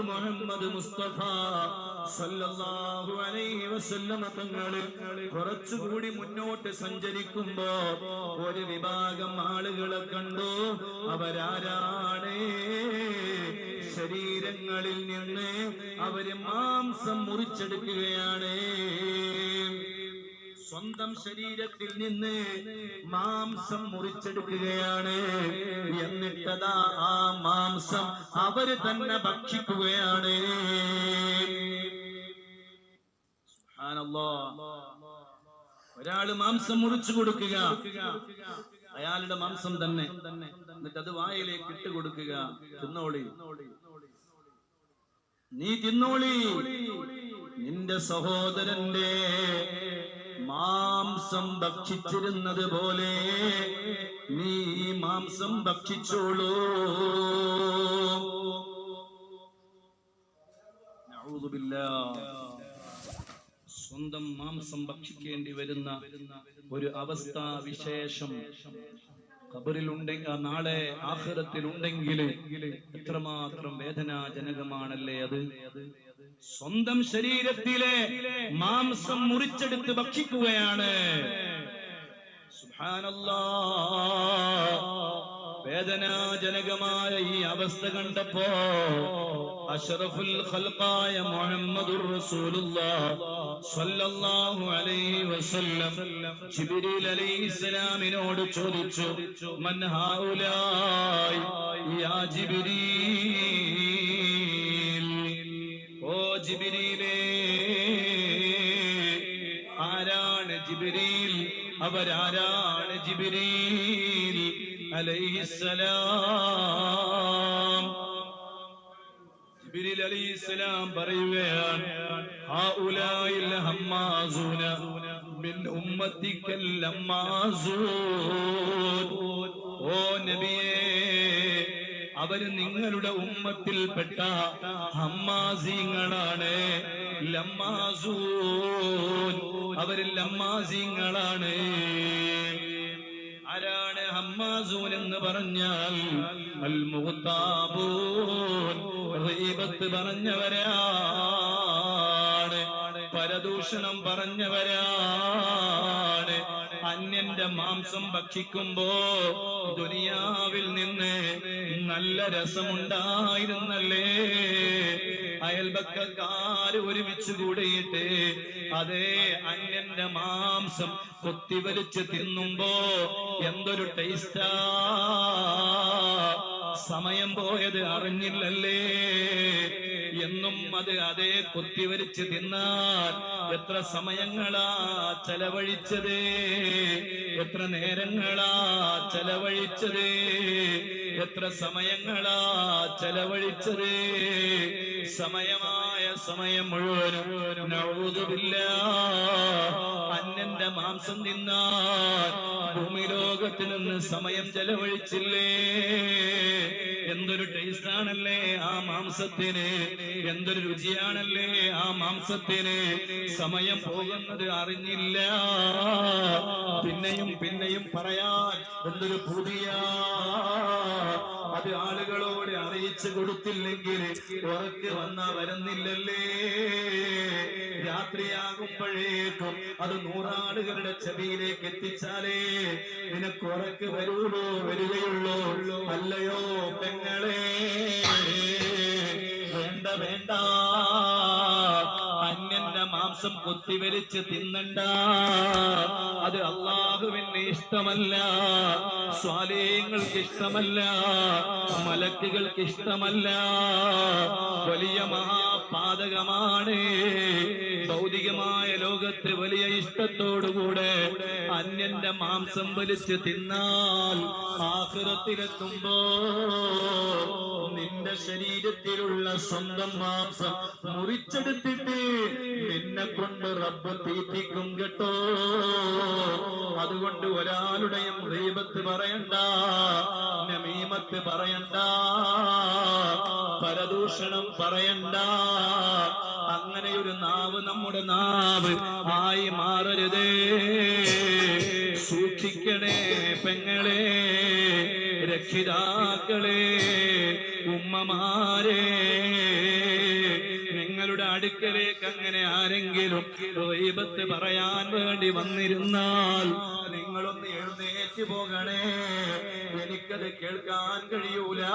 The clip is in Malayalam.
മുഹമ്മദ് മുസ്തഫ സല്ലല്ലാഹു അലൈഹി വസല്ലമ കുറച്ചുകൂടി മുന്നോട്ട് സഞ്ചരിക്കുമ്പോ ഒരു വിഭാഗം ആളുകളെ കണ്ടു. അവരാരാണ്? ശരീരങ്ങളിൽ നിന്ന് അവർ മാംസം മുറിച്ചെടുക്കുകയാണ്. സ്വന്തം ശരീരത്തിൽ നിന്ന് മാംസം മുറിച്ചെടുക്കുകയാണ്. എന്നിട്ടതാ ആ മാംസം അവർ തന്നെ ഭക്ഷിക്കുകയാണ്. ആണല്ലോ ഒരാൾ മാംസം മുറിച്ചു കൊടുക്കുക. അയാളുടെ മാംസം തന്നെ. എന്നിട്ട് അത് വായിലേക്ക് ഇട്ട് കൊടുക്കുക. തിന്നോളി. നീ തിന്നോളി. നിന്റെ സഹോദരന്റെ മാംസം ഭക്ഷിച്ചിരുന്നത് പോലെ നീ മാംസം ഭക്ഷിച്ചോളൂ. സ്വന്തം മാംസം ഭക്ഷിക്കേണ്ടി വരുന്ന ഒരു അവസ്ഥാ വിശേഷം. ഖബറിലുണ്ടെങ്കിൽ നാളെ ആഖിറത്തിലുണ്ടെങ്കിൽ എത്രമാത്രം വേദനാജനകമാണല്ലേ അത്? സ്വന്തം ശരീരത്തിലെ മാംസം മുറിച്ചെടുത്ത് ഭക്ഷിക്കുകയാണ്. വേദനാജനകമായ ഈ അവസ്ഥ കണ്ടപ്പോ അഷറഫുൽ ഖൽഖായ മുഹമ്മദുർ സ്വല്ലല്ലാഹു അലൈഹി വസല്ലം ജിബ്രീൽ അലൈഹിസ്സലാമിനോട് ചോദിച്ചു മൻ ഹൗലായി യാ ജിബ്രീൽ. ഓ ജിബ്രീലേ ആരാണ് ജിബ്രീൽ അവരാരാണ് ജിബ്രീൽ അലൈഹിസ്സലാം. ജിബ്രീൽ അലൈഹിസ്സലാം പറയുകയാണ് ഹൗലായിൽ ഹമ്മാസൂന മിൻ ഉമ്മത്തിക്കൽ ലമ്മാസൂൻ ഓ നബിയേ അവർ നിങ്ങളുടെ ഉമ്മത്തിൽപ്പെട്ട ഹമ്മാസിങ്ങളാണ് ലമ്മാസൂൻ. അവർ ലമ്മാസിങ്ങളാണ്. ആരാണ് ഹമ്മാസൂൻ എന്ന് പറഞ്ഞാൽ? റീബത്ത് പറഞ്ഞവരാണ്. പരദൂഷണം പറഞ്ഞവരാണ് അന്യന്റെ മാംസം ഭക്ഷിക്കുമ്പോ ദുനിയാവിൽ നിന്ന് നല്ല രസമുണ്ടായിരുന്നല്ലേ? അയൽപക്കാര് ഒരുമിച്ച് കൂടിയിട്ട് അതേ അന്യന്റെ മാംസം കൊത്തിവലിച്ച് തിന്നുമ്പോ എന്തൊരു ടേസ്റ്റാ സമയം പോയത് അറിഞ്ഞില്ലല്ലേ? എന്നും അത് അതേ കൊത്തിവരിച്ച് തിന്നാൽ എത്ര സമയങ്ങളാ ചെലവഴിച്ചത്? എത്ര നേരങ്ങളാ ചെലവഴിച്ചത്? എത്ര സമയങ്ങളാ ചെലവഴിച്ചത്? സമയമായ സമയം മുഴുവനും അന്യന്റെ മാംസം നിന്നാൽ ഭൂമി ലോകത്തിൽ നിന്ന് സമയം ചെലവഴിച്ചില്ലേ? എന്തൊരു ടേസ്റ്റ് ആണല്ലേ ആ മാംസത്തിന്? എന്തൊരു രുചിയാണല്ലേ ആ മാംസത്തിന്? സമയം പോകുന്നത് അറിഞ്ഞില്ല. പിന്നെയും പിന്നെയും പറയാൻ എന്തൊരു പുതിയ. അത് ആളുകളോട് അറിയിച്ചു കൊടുത്തില്ലെങ്കിൽ ഉറക്ക് വന്ന വരുന്നില്ലല്ലേ? രാത്രിയാകുമ്പോഴേക്കും അത് നൂറാളുകളുടെ ചെവിയിലേക്ക് എത്തിച്ചാലേ നിനക്ക് ഉറക്ക് വരുള്ളൂ വരികയുള്ളൂ? അല്ലയോ പെങ്ങളെ? വേണ്ട വേണ്ട. മാംസം കൊത്തിവരിച്ച് തിന്നണ്ട. അത് അള്ളാഹുവിന് ഇഷ്ടമല്ല. സ്വാലയങ്ങൾക്ക് ഇഷ്ടമല്ല മലക്കുകൾക്ക് ഇഷ്ടമല്ല വലിയ മഹാപാതകമാണ് ഭൗതികമായ ലോകത്ത് വലിയ ഇഷ്ടത്തോടുകൂടെ അന്യന്റെ മാംസം വലിച്ച് തിന്നാൽ ആഹൃതത്തിലെത്തുമ്പോ നിന്റെ ശരീരത്തിലുള്ള സ്വന്തം മാംസം മുറിച്ചെടുത്തിട്ട് നിന്നെ കൊണ്ട് റബ്ബ് തീറ്റിക്കും കേട്ടോ. അതുകൊണ്ട് ഒരാളുടെയും ദൈവത്ത് പറയണ്ട നമീമത്ത് പറയണ്ട. പരദൂഷണം പറയണ്ട. അങ്ങനെയൊരു നാവ് നമ്മുടെ നാവ് ആയി മാറരുതേ. സൂക്ഷിക്കണേ പെങ്ങളെ രക്ഷിതാക്കളെ ഉമ്മമാരെ. നിങ്ങളുടെ അടുക്കലേക്ക് അങ്ങനെ ആരെങ്കിലും ദൈവത്ത് പറയാൻ വേണ്ടി വന്നിരുന്നാൽ നിങ്ങളൊന്ന് എഴുന്നേറ്റ് പോകണേ. എനിക്കത് കേൾക്കാൻ കഴിയൂല.